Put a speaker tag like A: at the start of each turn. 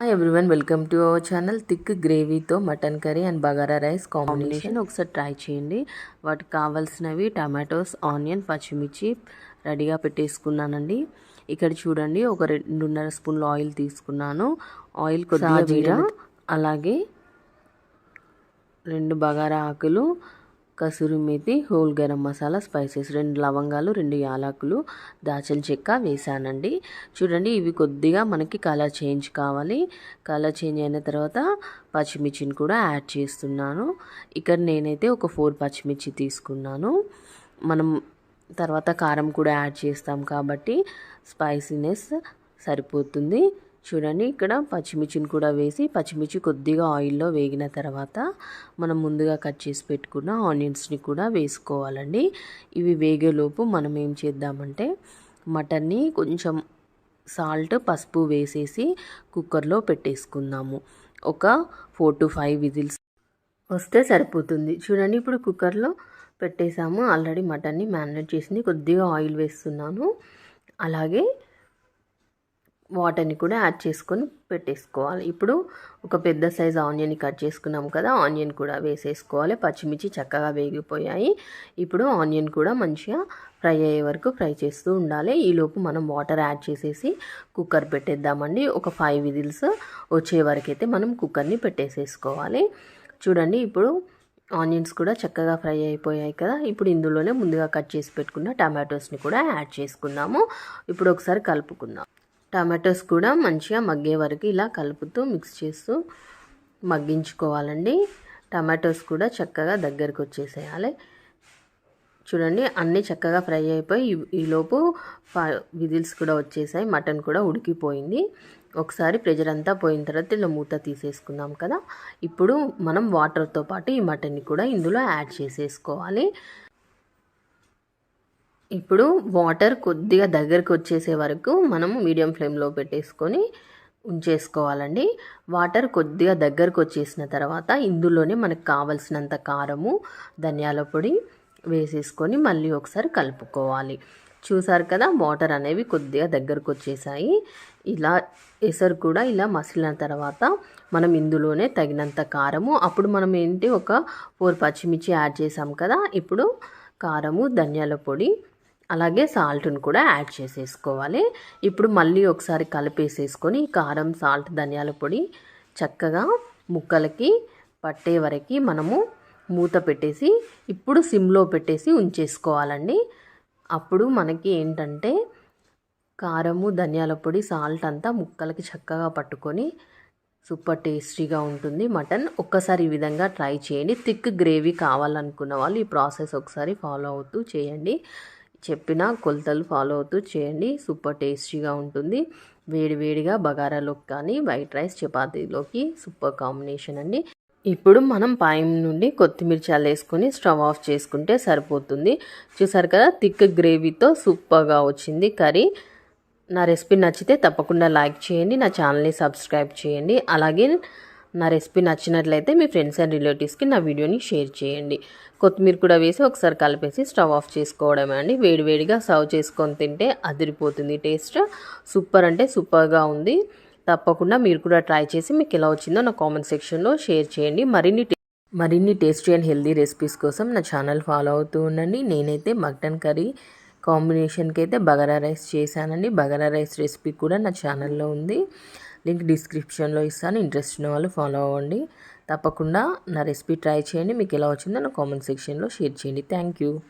A: Hi everyone welcome to our channel thick గ్రేవీతో mutton curry and bagara rice combination ఒకసారి try చేయండి. వాటికి కావాల్సినవి tomatoes onion పచ్చిమిర్చి రెడీగా పెట్టేసుకున్నానండి. ఇక్కడ చూడండి ఒక రెండున్నర స్పూన్లు ఆయిల్ తీసుకున్నాను. ఆయిల్ కొద్దిగా జీరా అలాగే రెండు బగారా ఆకులు కసూరి మేతి హోల్ గరం మసాలా స్పైసెస్ రెండు లవంగాలు రెండు యాలకులు దాచిన చెక్క వేసానండి. చూడండి ఇవి కొద్దిగా మనకి కలర్ చేంజ్ కావాలి. కలర్ చేంజ్ అయిన తర్వాత పచ్చిమిర్చిని కూడా యాడ్ చేస్తున్నాను. ఇక్కడ నేనైతే ఒక ఫోర్ పచ్చిమిర్చి తీసుకున్నాను. మనం తర్వాత కారం కూడా యాడ్ చేస్తాం కాబట్టి స్పైసీనెస్ సరిపోతుంది. చూడండి ఇక్కడ పచ్చిమిర్చిని కూడా వేసి పచ్చిమిర్చి కొద్దిగా ఆయిల్లో వేగిన తర్వాత మనం ముందుగా కట్ చేసి పెట్టుకున్న ఆనియన్స్ని కూడా వేసుకోవాలండి. ఇవి వేగేలోపు మనం ఏం చేద్దామంటే మటన్ని కొంచెం సాల్ట్ పసుపు వేసేసి కుక్కర్లో పెట్టేసుకుందాము. ఒక ఫోర్ టు ఫైవ్ విజిల్స్ వస్తే సరిపోతుంది. చూడండి ఇప్పుడు కుక్కర్లో పెట్టేసాము. ఆల్రెడీ మటన్ని మ్యారినేట్ చేసింది. కొద్దిగా ఆయిల్ వేస్తున్నాను. అలాగే వాటర్ని కూడా యాడ్ చేసుకొని పెట్టేసుకోవాలి. ఇప్పుడు ఒక పెద్ద సైజ్ ఆనియన్ కట్ చేసుకున్నాం కదా ఆనియన్ కూడా వేసేసుకోవాలి. పచ్చిమిర్చి చక్కగా వేగిపోయాయి. ఇప్పుడు ఆనియన్ కూడా మంచిగా ఫ్రై అయ్యే వరకు ఫ్రై చేస్తూ ఉండాలి. ఈలోపు మనం వాటర్ యాడ్ చేసేసి కుక్కర్ పెట్టేద్దామండి. ఒక ఫైవ్ విజిల్స్ వచ్చే వరకు అయితే మనం కుక్కర్ని పెట్టేసేసుకోవాలి. చూడండి ఇప్పుడు ఆనియన్స్ కూడా చక్కగా ఫ్రై అయిపోయాయి కదా. ఇప్పుడు ఇందులోనే ముందుగా కట్ చేసి పెట్టుకున్న టమాటోస్ని కూడా యాడ్ చేసుకుందాము ఇప్పుడు ఒకసారి కలుపుకుందాం. టమాటోస్ కూడా మంచిగా మగ్గే వరకు ఇలా కలుపుతూ మిక్స్ చేస్తూ మగ్గించుకోవాలండి. టమాటోస్ కూడా చక్కగా దగ్గరికి వచ్చేసేయాలి. చూడండి అన్నీ చక్కగా ఫ్రై అయిపోయి ఈలోపు విజిల్స్ కూడా వచ్చేసాయి. మటన్ కూడా ఉడికిపోయింది. ఒకసారి ప్రెజర్ అంతా పోయిన తర్వాత ఇలా మూత తీసేసుకుందాం కదా. ఇప్పుడు మనం వాటర్తో పాటు ఈ మటన్ని కూడా ఇందులో యాడ్ చేసేసుకోవాలి. ఇప్పుడు వాటర్ కొద్దిగా దగ్గరికి వచ్చేసే వరకు మనం మీడియం ఫ్లేమ్లో పెట్టేసుకొని ఉంచేసుకోవాలండి. వాటర్ కొద్దిగా దగ్గరకు వచ్చేసిన తర్వాత ఇందులోనే మనకు కావలసినంత కారము ధనియాల పొడి వేసేసుకొని మళ్ళీ ఒకసారి కలుపుకోవాలి. చూసారు కదా వాటర్ అనేవి కొద్దిగా దగ్గరకు వచ్చేసాయి. ఇలా ఎసరు కూడా ఇలా మసిలిన తర్వాత మనం ఇందులోనే తగినంత కారము అప్పుడు మనం ఏంటి ఒక ఫోర్ పచ్చిమిర్చి యాడ్ చేసాం కదా ఇప్పుడు కారము ధనియాల పొడి అలాగే సాల్ట్ను కూడా యాడ్ చేసేసుకోవాలి. ఇప్పుడు మళ్ళీ ఒకసారి కలిపేసేసుకొని కారం సాల్ట్ ధనియాల పొడి చక్కగా ముక్కలకి పట్టే వరకు మనము మూత పెట్టేసి ఇప్పుడు సిమ్లో పెట్టేసి ఉంచేసుకోవాలండి. అప్పుడు మనకి ఏంటంటే కారము ధనియాల పొడి సాల్ట్ అంతా ముక్కలకి చక్కగా పట్టుకొని సూపర్ టేస్టీగా ఉంటుంది. మటన్ ఒక్కసారి ఈ విధంగా ట్రై చేయండి. థిక్ గ్రేవీ కావాలనుకున్న వాళ్ళు ఈ ప్రాసెస్ ఒకసారి ఫాలో అవుతూ చేయండి. చెప్పిన కొలతలు ఫాలో అవుతూ చేయండి. సూపర్ టేస్టీగా ఉంటుంది. వేడి వేడిగా బగారాలోకి కానీ వైట్ రైస్ చపాతీలోకి సూపర్ కాంబినేషన్ అండి. ఇప్పుడు మనం పాయం నుండి కొత్తిమీర చల్లేసుకొని స్టవ్ ఆఫ్ చేసుకుంటే సరిపోతుంది. చూసారు కదా థిక్ గ్రేవీతో సూపర్గా వచ్చింది కర్రీ. నా రెసిపీ నచ్చితే తప్పకుండా లైక్ చేయండి. నా ఛానల్ని సబ్స్క్రైబ్ చేయండి. అలాగే నా రెసిపీ నచ్చినట్లయితే మీ ఫ్రెండ్స్ అండ్ రిలేటివ్స్కి నా వీడియోని షేర్ చేయండి. కొత్తిమీర కూడా వేసి ఒకసారి కలిపేసి స్టవ్ ఆఫ్ చేసుకోవడమే అండి. వేడివేడిగా సర్వ్ చేసుకొని తింటే అదిరిపోతుంది టేస్ట్. సూపర్ అంటే సూపర్గా ఉంది. తప్పకుండా మీరు కూడా ట్రై చేసి మీకు ఎలా వచ్చిందో నా కామెంట్ సెక్షన్లో షేర్ చేయండి. మరిన్ని మరిన్ని టేస్టీ అండ్ హెల్దీ రెసిపీస్ కోసం నా ఛానల్ ఫాలో అవుతూ ఉండండి. నేనైతే మటన్ కర్రీ కాంబినేషన్కి అయితే బగారా రైస్ చేశానండి. బగారా రైస్ రెసిపీ కూడా నా ఛానల్లో ఉంది. లింక్ డిస్క్రిప్షన్లో ఇస్తాను. ఇంట్రెస్ట్ ఉన్న వాళ్ళు ఫాలో అవ్వండి. తప్పకుండా నా రెసిపీ ట్రై చేయండి. మీకు ఎలా వచ్చిందో నా కామెంట్ సెక్షన్లో షేర్ చేయండి. Thank you.